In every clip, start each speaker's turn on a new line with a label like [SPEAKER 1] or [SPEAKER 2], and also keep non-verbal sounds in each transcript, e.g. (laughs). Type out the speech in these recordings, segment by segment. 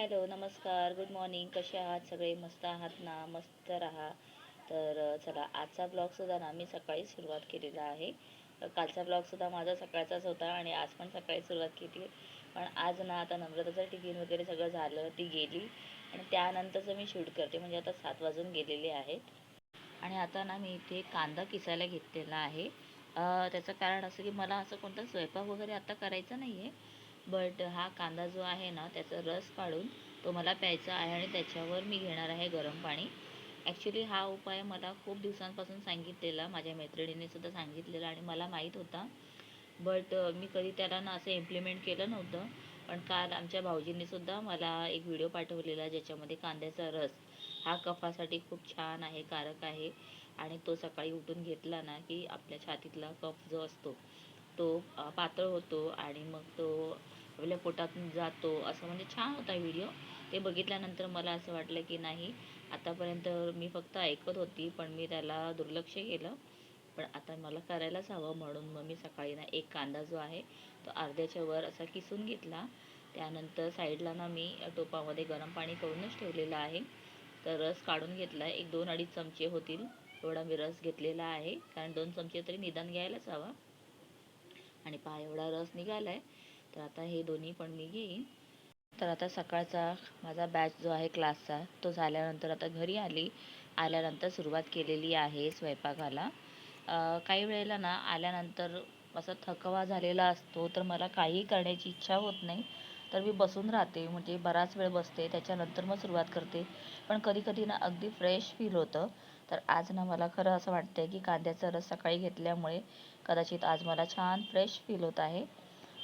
[SPEAKER 1] Hello नमस्कार good morning. कसे आहात? सगळे मस्त आहात ना? मस्त राहा. तर चला आजचा ब्लॉगसुद्धा ना मी सकाळी सुरुवात केलेला आहे. कालचा ब्लॉगसुद्धा माझा सकाळचाच होता आणि आज पण सकाळी सुरुवात केली पण आज ना आता नम्रताचं टिफिन वगैरे सगळं झालं ती गेली. आणि त्यानंतरचं मी शूट करते. म्हणजे आता सात वाजून गेलेले आहेत. आणि आता ना मी इथे कांदा किसायला घेतलेला आहे. त्याचं कारण असं की मला असं कोणता स्वयंपाक वगैरे आता करायचा नाही आहे बट हा कांदा जो आहे ना त्याचा रस काढून तो मला प्यायचा आहे आणि त्याच्यावर मी घेणार आहे गरम पाणी. ॲक्च्युली हा उपाय मला खूप दिवसांपासून सांगितलेला माझ्या मैत्रिणीने सुद्धा सांगितलेला आणि मला माहीत होता. बट मी कधी त्याला ना असं इम्प्लिमेंट केलं नव्हतं. पण काल आमच्या भाऊजींनी सुद्धा मला एक व्हिडिओ पाठवलेला ज्याच्यामध्ये कांद्याचा रस हा कफासाठी खूप छान आहे कारक आहे. आणि तो सकाळी उठून घेतला ना की आपल्या छातीतला कफ जो असतो तो पातळ होतो आणि मग तो आपल्या पोटातून जातो. असं म्हणजे छान होता व्हिडिओ ते बघितल्यानंतर मला असं वाटलं की नाही आतापर्यंत मी फक्त ऐकत होती पण मी त्याला दुर्लक्ष केलं. पण आता मला करायलाच हवं म्हणून मग मी सकाळी ना एक कांदा जो आहे तो अर्ध्याच्या वर असा किसून घेतला. त्यानंतर साईडला ना मी टोपामध्ये गरम पाणी करूनच ठेवलेलं आहे. तर रस काढून घेतला. एक दोन अडीच चमचे होतील. एवढा मी रस घेतलेला आहे. कारण दोन चमचे तरी निदान घ्यायलाच हवा. आणि पहा एवढा रस निघाला आहे तर आता हे दोन्ही पण मी घेईन. तर आता सकाळचा माझा बॅच जो आहे क्लासचा तो झाल्यानंतर आता घरी आली. आल्यानंतर सुरुवात केलेली आहे स्वयंपाकाला. काही वेळेला ना आल्यानंतर असा थकवा झालेला असतो तर मला काही करण्याची इच्छा होत नाही. तर मी बसून राहते म्हणजे बराच वेळ बसते त्याच्यानंतर मग सुरुवात करते. पण कधी कधी ना अगदी फ्रेश फील होतं. तर आज ना मला खरं असं वाटतंय की कांद्याचा रस सकाळी घेतल्यामुळे कदाचित आज मला छान फ्रेश फील होत आहे.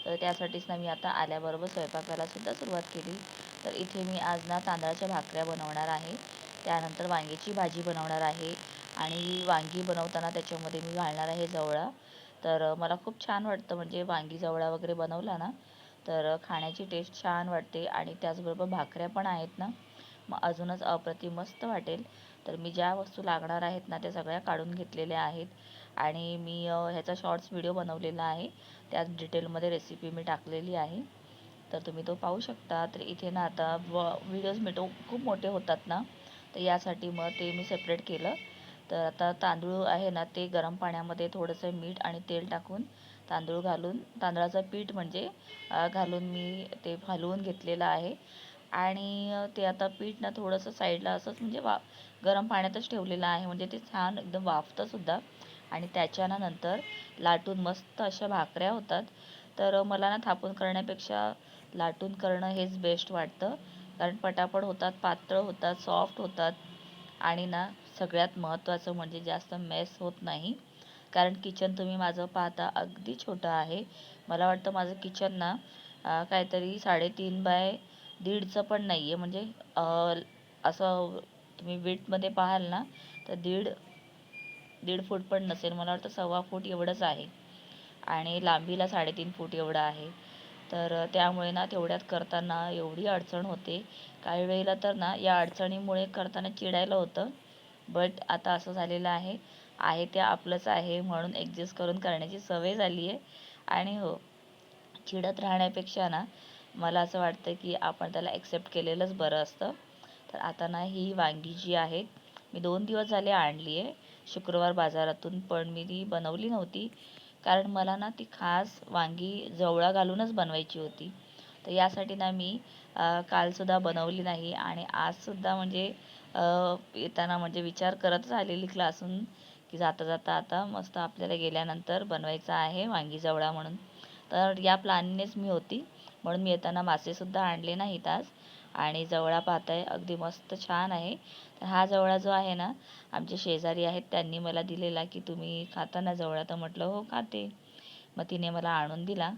[SPEAKER 1] तर त्यासाठीच ना मी आता आल्याबरोबर स्वयंपाकाला सुद्धा सुरुवात केली. तर इथे मी आज ना तांदळाच्या भाकऱ्या बनवणार आहे. त्यानंतर वांग्याची भाजी बनवणार आहे आणि वांगी बनवताना त्याच्यामध्ये मी घालणार आहे जवळा. तर मला खूप छान वाटतं म्हणजे वांगी जवळा वगैरे बनवला ना तर खाण्याची टेस्ट छान वाटते आणि त्याचबरोबर भाकऱ्या पण आहेत ना मग अजूनच अप्रतिम मस्त वाटेल. तर मी ज्या वस्तू लागणार आहेत ना त्या सगळ्या काढून घेतलेल्या आहेत. आणि मी ह्याचा शॉर्ट्स व्हिडिओ बनवलेला आहे. त्यात डिटेलमध्ये रेसिपी मी टाकलेली आहे. तर तुम्ही तो पाहू शकता. तर इथे ना आता व व्हिडिओज मिटो खूप मोठे होतात ना. तर यासाठी मग ते मी सेपरेट केलं. तर आता तांदूळ आहे ना ते गरम पाण्यामध्ये थोडंसं मीठ आणि तेल टाकून तांदूळ घालून तांदळाचं पीठ म्हणजे घालून मी ते हलवून घेतलेलं आहे. आणि ते आता पीठ ना थोडंसं साईडला असंच म्हणजे वा गरम पाण्यातच ठेवलेलं आहे. म्हणजे ते छान एकदम वाफतंसुद्धा आणि त्याच्यानं नंतर लाटून मस्त अशा भाकऱ्या होतात. तर मला ना थापून करण्यापेक्षा लाटून करणं हेच बेस्ट वाटतं. कारण पटापट होतात पातळ होतात सॉफ्ट होतात. आणि ना सगळ्यात महत्त्वाचं म्हणजे जास्त मेस होत नाही. कारण किचन तुम्ही माझं पाहता अगदी छोटं आहे. मला वाटतं माझं किचन ना काहीतरी साडेतीन बाय दीडचं पण नाही आहे म्हणजे असं तुम्ही वीटमध्ये पाहाल ना तर दीड दीड फूट पण नसेल. मला वाटतं सव्वा फूट एवढंच आहे. आणि लांबीला साडेतीन फूट एवढं आहे. तर त्यामुळे ना तेवढ्यात करताना एवढी अडचण होते. काही वेळेला तर ना या अडचणीमुळे करताना चिडायला होतं. बट आता असं झालेलं आहे. आहे ते आपलंच आहे म्हणून ॲडजस्ट करून करण्याची सवय झाली आहे. आणि हो चिडत राहण्यापेक्षा ना मला असं वाटतं की आपण त्याला ॲक्सेप्ट केलेलंच बरं असतं. तर आता ना ही वांगी जी आहेत मी दोन दिवस झाले आणली आहे. शुक्रवार बाजारातून पण मी ती बनवली नव्हती. कारण मला ना ती खास वांगी जवळा घालूनच बनवायची होती. तर यासाठी ना मी कालसुद्धा बनवली नाही आणि आजसुद्धा म्हणजे येताना म्हणजे विचार करतच आलेली क्लासून की जाता जाता आता मस्त आपल्याला गेल्यानंतर बनवायचं आहे वांगी जवळा म्हणून. तर या प्लॅननेच मी होती. म्हणून मी येताना मासेसुद्धा आणले नाहीत आज. आणि जवळा पाहताय अगदी मस्त छान आहे. तर हा जवळा जो आहे ना आमचे शेजारी आहेत त्यांनी मला दिलेला की तुम्ही खाता ना जवळा. तर म्हटलं हो खाते. मग तिने मला आणून दिला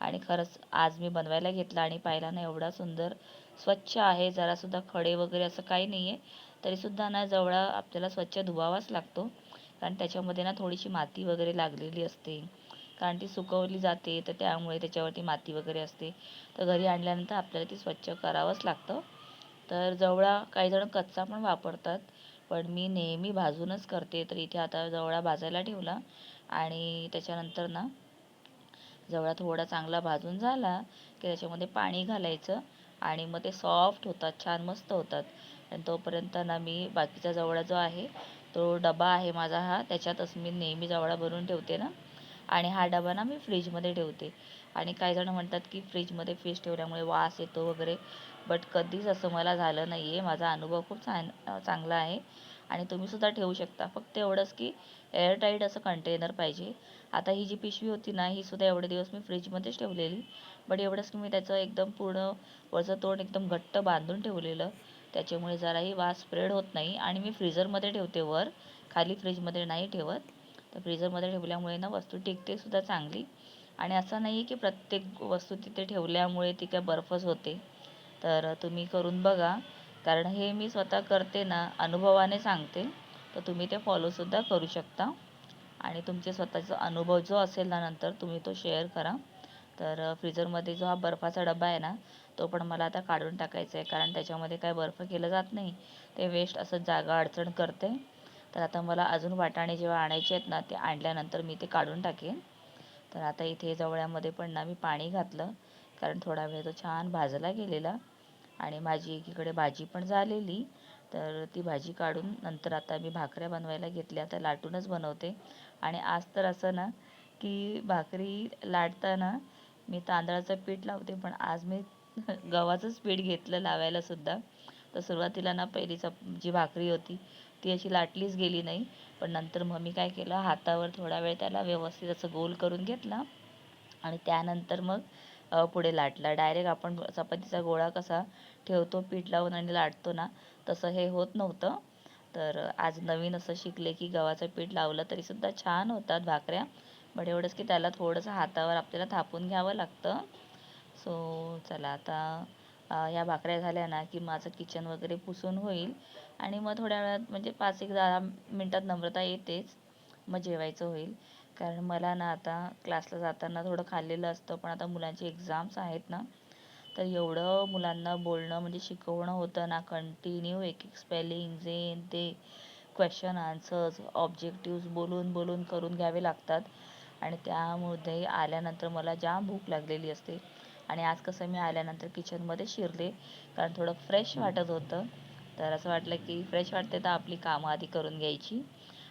[SPEAKER 1] आणि खरंच आज मी बनवायला घेतला आणि पाहिला ना एवढा सुंदर स्वच्छ आहे. जरासुद्धा खडे वगैरे असं काही नाही आहे तरीसुद्धा ना जवळा आपल्याला स्वच्छ धुवावाच लागतो. कारण त्याच्यामध्ये ना थोडीशी माती वगैरे लागलेली असते. कारण ती सुकवली जाते तर त्यामुळे त्याच्यावरती माती वगैरे असते. तर घरी आणल्यानंतर आपल्याला ती स्वच्छ करावंच लागतं. तर जवळा काही जण कच्चा पण वापरतात पण मी नेहमी भाजूनच करते. तर इथे आता जवळा भाजायला ठेवला आणि त्याच्यानंतर ना जवळा थोडा चांगला भाजून झाला की त्याच्यामध्ये पाणी घालायचं आणि मग ते सॉफ्ट होतात छान मस्त होतात. आणि तोपर्यंत ना मी बाकीचा जवळा जो आहे तो डबा आहे माझा हा त्याच्यातच मी नेहमी जवळा भरून ठेवते ना. आणि हा डबा ना मी फ्रीजमध्ये ठेवते. आणि काही जण म्हणतात की फ्रीजमध्ये फिश ठेवल्यामुळे वास येतो वगैरे बट कधीच असं मला झालं नाही आहे माझा अनुभव खूप छान चांगला आहे. आणि तुम्हीसुद्धा ठेवू शकता. फक्त एवढंच की एअरटाईट असं कंटेनर पाहिजे. आता ही जी पिशवी होती ना ही सुद्धा एवढे दिवस मी फ्रीजमध्येच ठेवलेली. बट एवढंच की मी त्याचं एकदम पूर्ण वरचं तोंड एकदम घट्ट बांधून ठेवलेलं. त्याच्यामुळे जराही वास स्प्रेड होत नाही. आणि मी फ्रीजरमध्ये ठेवते वर. खाली फ्रीजमध्ये नाही ठेवत. तर फ्रीजरमध्ये ठेवल्यामुळे ना वस्तू टिकते सुद्धा चांगली. आणि असं नाही आहे की प्रत्येक वस्तू तिथे ठेवल्यामुळे ती काय बर्फच होते. तर तुम्ही करून बघा. कारण हे मी स्वतः करते ना अनुभवाने सांगते. तर तुम्ही ते फॉलोसुद्धा करू शकता. आणि तुमचे स्वतःचा अनुभव जो असेल ना नंतर तुम्ही तो शेअर करा. तर फ्रीजरमध्ये जो हा बर्फाचा डबा आहे ना तो पण मला आता काढून टाकायचा आहे. कारण त्याच्यामध्ये काय बर्फ केलं जात नाही. ते वेस्ट असं जागा अडचण करते. तर आता मला अजून वाटाणे जेव्हा आणायचे आहेत ना ते आणल्यानंतर मी ते काढून टाकेन. तर आता इथे जवळ्यामध्ये पण ना मी पाणी घातलं कारण थोडा वेळ तो छान भाजला गेलेला. आणि माझी एकीकडे भाजी पण झालेली तर ती भाजी काढून नंतर आता मी भाकऱ्या बनवायला घेतल्या तर लाटूनच बनवते. आणि आज तर असं ना की भाकरी लाटताना मी तांदळाचं पीठ लावते पण आज मी (laughs) गव्हाचंच पीठ घेतलं लावायला सुद्धा. तर सुरुवातीला ना पहिलीचं जी भाकरी होती ती अशी लाटलीच गेली नाही. पण नंतर मग मी काय केलं हातावर थोडा वेळ त्याला व्यवस्थित असं गोल करून घेतला. आणि त्यानंतर मग पुढे लाटला. डायरेक्ट आपण चपातीचा गोळा कसा ठेवतो पीठ लावून आणि लाटतो ना तसं हे होत नव्हतं. तर आज नवीन असं शिकले की गव्हाचं पीठ लावलं तरीसुद्धा छान होतात भाकऱ्या. बट एवढंच की त्याला थोडंसं हातावर आपल्याला थापून घ्यावं लागतं. सो चला आता ह्या भाकऱ्या झाल्या ना की माझं किचन वगैरे पुसून होईल. आणि मग थोड्या वेळात म्हणजे पाच एक दहा मिनटात नम्रता येतेच. मग जेवायचं होईल. कारण मला ना आता क्लासला जाताना थोडं खाल्लेलं असतं पण आता मुलांचे एक्झाम्स आहेत ना. तर एवढं मुलांना बोलणं म्हणजे शिकवणं होतं ना कंटिन्यू एक एक स्पेलिंग जे ते क्वेश्चन आन्सर्स ऑब्जेक्टिव्स बोलून बोलून करून घ्यावे लागतात. आणि त्यामध्ये आल्यानंतर मला जाम भूक लागलेली असते. आणि आज कसं मी आल्यानंतर किचनमध्ये शिरले कारण थोडं फ्रेश वाटत होतं. तर असं वाटलं की फ्रेश वाटते तर आपली कामं आधी करून घ्यायची.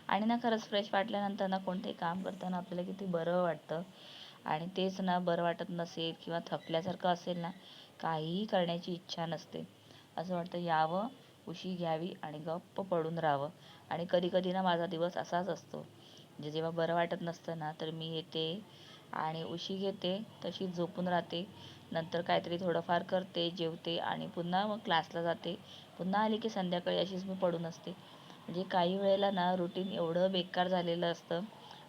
[SPEAKER 1] आणि ना खरंच फ्रेश वाटल्यानंतर ना कोणतंही काम करताना आपल्याला किती बरं वाटतं. आणि तेच ना बरं वाटत नसेल किंवा थकल्यासारखं असेल ना काहीही करण्याची इच्छा नसते. असं वाटतं यावं उशी घ्यावी आणि गप्प पडून राहावं. आणि कधी कधी ना माझा दिवस असाच असतो. म्हणजे जेव्हा बरं वाटत नसतं ना तर मी येते आणि उशी घेते तशी झोपून राहते. नंतर काहीतरी थोडंफार करते जेवते आणि पुन्हा मग क्लासला जाते. पुन्हा आली की संध्याकाळी अशीच मी पडून असते. म्हणजे काही वेळेला ना रुटीन एवढं बेकार झालेलं असतं.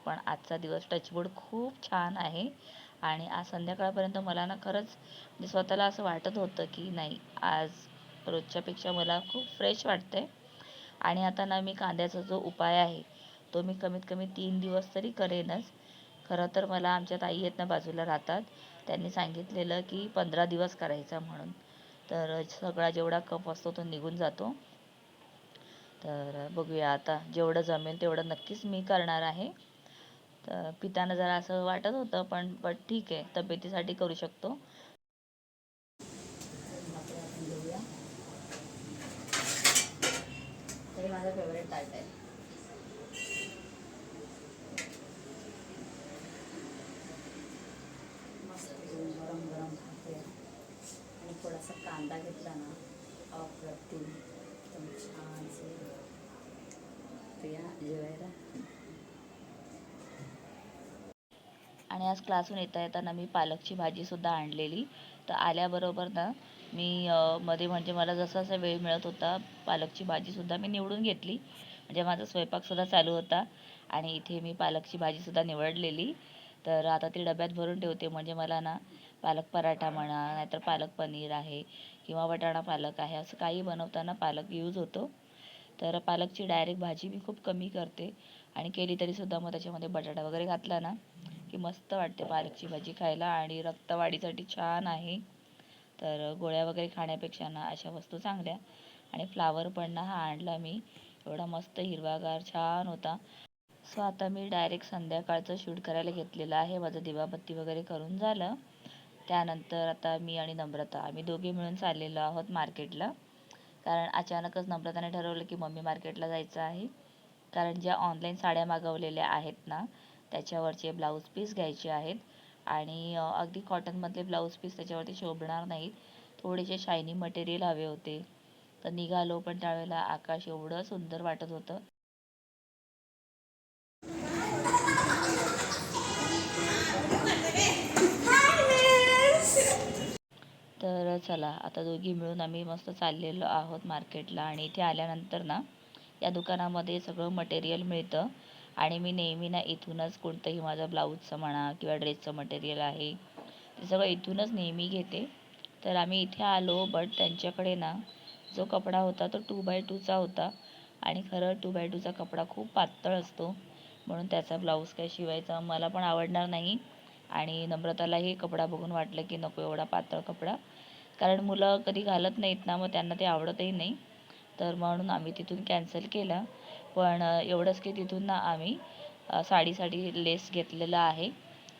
[SPEAKER 1] पण आजचा दिवस टचवूड खूप छान आहे. आणि आज संध्याकाळपर्यंत मला ना खरंच म्हणजे स्वतःला असं वाटत होतं की नाही आज रोजच्यापेक्षा मला खूप फ्रेश वाटतं आहे आणि आता ना मी कांद्याचा जो उपाय आहे तो मी कमीत कमी तीन दिवस तरी करेनच. खरं तर मला आमच्या ताई आहेत ना बाजूला राहतात. त्यांनी सांगितलेलं की पंधरा दिवस करायचा म्हणून. तर सगळा जेवढा कफ असतो तो निघून जातो. तर बघूया आता जेवढं जमेल तेवढं नक्कीच मी करणार आहे. तर पिताना जरा असं वाटत होतं पण बट ठीक आहे तब्येतीसाठी करू शकतो. माझा फेवरेट ताट आहे मस्त गरम गरम भाकऱ्या आणि थोडासा कांदा ना अप्रतिम. एकदम छानसे प्रिया जेवायला? आणि आज क्लासहून येता येताना मी पालकची भाजीसुद्धा आणलेली. तर आल्याबरोबर ना मी मध्ये म्हणजे मला जसा जसा वेळ मिळत होता पालकची भाजीसुद्धा मी निवडून घेतली. म्हणजे माझा स्वयंपाकसुद्धा चालू होता आणि इथे मी पालकची भाजीसुद्धा निवडलेली. तर आता ती डब्यात भरून ठेवते. म्हणजे मला ना पालक पराठा म्हणा नाहीतर पालक पनीर आहे किंवा वटाणा पालक आहे असं काही बनवताना पालक यूज होतो. तर पालकची डायरेक्ट भाजी मी खूप कमी करते आणि केली तरीसुद्धा मग त्याच्यामध्ये बटाटा वगैरे घातला ना की मस्त वाटते पालकची भाजी खायला आणि रक्तवाढीसाठी छान आहे. तर गोळ्या वगैरे खाण्यापेक्षा ना अशा वस्तू चांगल्या. आणि फ्लावर पण ना हा आणला मी एवढा मस्त हिरवागार छान होता. सो आता मी डायरेक्ट संध्याकाळचं शूट करायला घेतलेलं आहे. माझं दिवाबत्ती वगैरे करून झालं. त्यानंतर आता मी आणि नम्रता आम्ही दोघे मिळून चाललेलो आहोत मार्केटला. कारण अचानकच नम्रताने ठरवलं की मम्मी मार्केटला जायचं आहे. कारण ज्या ऑनलाईन साड्या मागवलेल्या आहेत ना त्याच्यावरचे ब्लाऊज पीस घ्यायचे आहेत. आणि अगदी कॉटनमधले ब्लाऊज पीस त्याच्यावरती शोभणार नाहीत थोडेसे शायनी मटेरियल हवे होते. तर निघालो पण त्यावेळेला आकाश एवढं सुंदर वाटत होतं. चला आता दोघी मिळून आम्ही मस्त चाललेलो आहोत मार्केटला आणि इथे आल्यानंतर ना या दुकानामध्ये सगळं मटेरियल मिळतं. आणि मी नेहमी ना इथूनच कोणतंही माझं ब्लाऊजचं म्हणा किंवा ड्रेसचं मटेरियल आहे ते सगळं इथूनच नेहमी घेते. तर आम्ही इथे आलो बट त्यांच्याकडे ना जो कपडा होता तो टू बाय टूचा होता. आणि खरं टू बाय टूचा कपडा खूप पातळ असतो. म्हणून त्याचा ब्लाऊज काय शिवायचा मला पण आवडणार नाही. आणि नम्रतालाही कपडा बघून वाटलं की नको एवढा पातळ कपडा. कारण मुलं कधी घालत नाहीत ना मग त्यांना ते आवडतही नाही. तर म्हणून आम्ही तिथून कॅन्सल केलं. पण एवढंच की तिथून ना आम्ही साडीसाठी लेस घेतलेला आहे.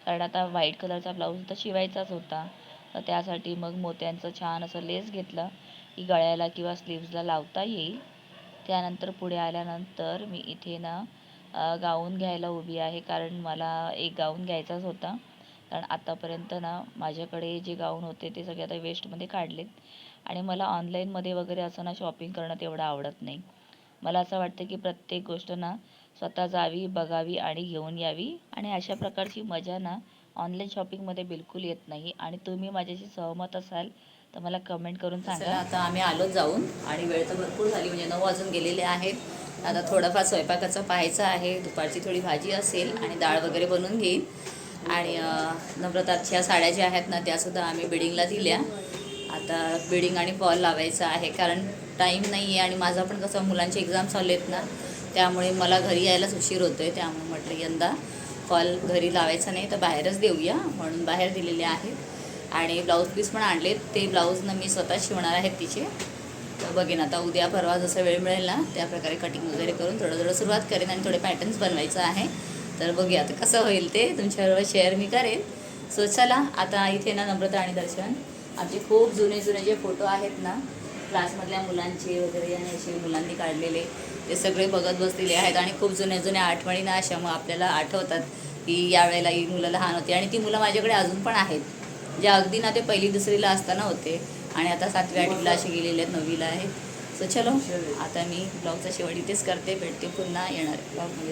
[SPEAKER 1] कारण आता व्हाईट कलरचा ब्लाऊज तर शिवायचाच होता. तर त्यासाठी मग मोत्यांचं छान असं लेस घेतलं. की गळ्याला किंवा स्लीव्जला लावता येईल. त्यानंतर पुढे आल्यानंतर मी इथे ना गाऊन घ्यायला उभी आहे. कारण मला एक गाऊन घ्यायचाच होता. कारण आतापर्यंत ना माझ्याकडे जे गाऊन होते ते सगळे आता वेस्टमध्ये काढलेत. आणि मला ऑनलाईनमध्ये वगैरे असं ना शॉपिंग करणं तेवढं आवडत नाही. मला असं वाटतं की प्रत्येक गोष्ट ना स्वतः जावी बघावी आणि घेऊन यावी. आणि अशा प्रकारची मजा ना ऑनलाईन शॉपिंगमध्ये बिलकुल येत नाही. आणि तुम्ही माझ्याशी सहमत असाल तर मला कमेंट करून सांगा.
[SPEAKER 2] आता आम्ही आलो जाऊन आणि वेळ तर भरपूर झाली. म्हणजे नऊ वाजून गेलेले आहेत. आता थोडंफार स्वयंपाकाचं पाहायचं आहे. दुपारची थोडी भाजी असेल आणि डाळ वगैरे बनवून घेईन. आणि नम्रताच्या साड्या ज्या आहेत ना त्यासुद्धा आम्ही बिडिंगला दिल्या. आता बिडिंग आणि फॉल लावायचा आहे कारण टाईम नाही आहे आणि माझा पण कसं मुलांचे एक्झाम चालू आहेत ना त्यामुळे मला घरी यायलाच उशीर होतो आहे त्यामुळे म्हटलं यंदा फॉल घरी लावायचा नाही तर बाहेरच देऊया म्हणून बाहेर दिलेले आहेत. आणि ब्लाऊज पीस पण आणलेत ते ब्लाऊजनं मी स्वतः शिवणार आहेत तिचे. तर बघेन आता उद्या परवा जसं वेळ मिळेल ना त्या प्रकारे कटिंग वगैरे करून थोडं थोडं सुरुवात करेन आणि थोडे पॅटर्न्स बनवायचं आहे. तर बघूया आता कसं होईल ते तुमच्याबरोबर शेअर मी करेन. सो चला आता इथे ना नम्रता आणि दर्शन. आमचे खूप जुने जुने जे फोटो आहेत ना क्लासमधल्या मुलांचे वगैरे आणि असे मुलांनी काढलेले ते सगळे बघत बसलेले आहेत आणि खूप जुन्या जुन्या आठवणी ना अशा मग आपल्याला आठवतात की यावेळेला ही मुलं लहान होती आणि ती मुलं माझ्याकडे अजून पण आहेत. जे अगदी ना ते पहिली दुसरीला असताना होते आणि आता सातवी आठवीला असे गेलेले आहेत नववीला आहेत. सो चलो आता मी ब्लॉगचा शेवट इथेच करते. भेटते पुन्हा येणार ब्लॉगमध्ये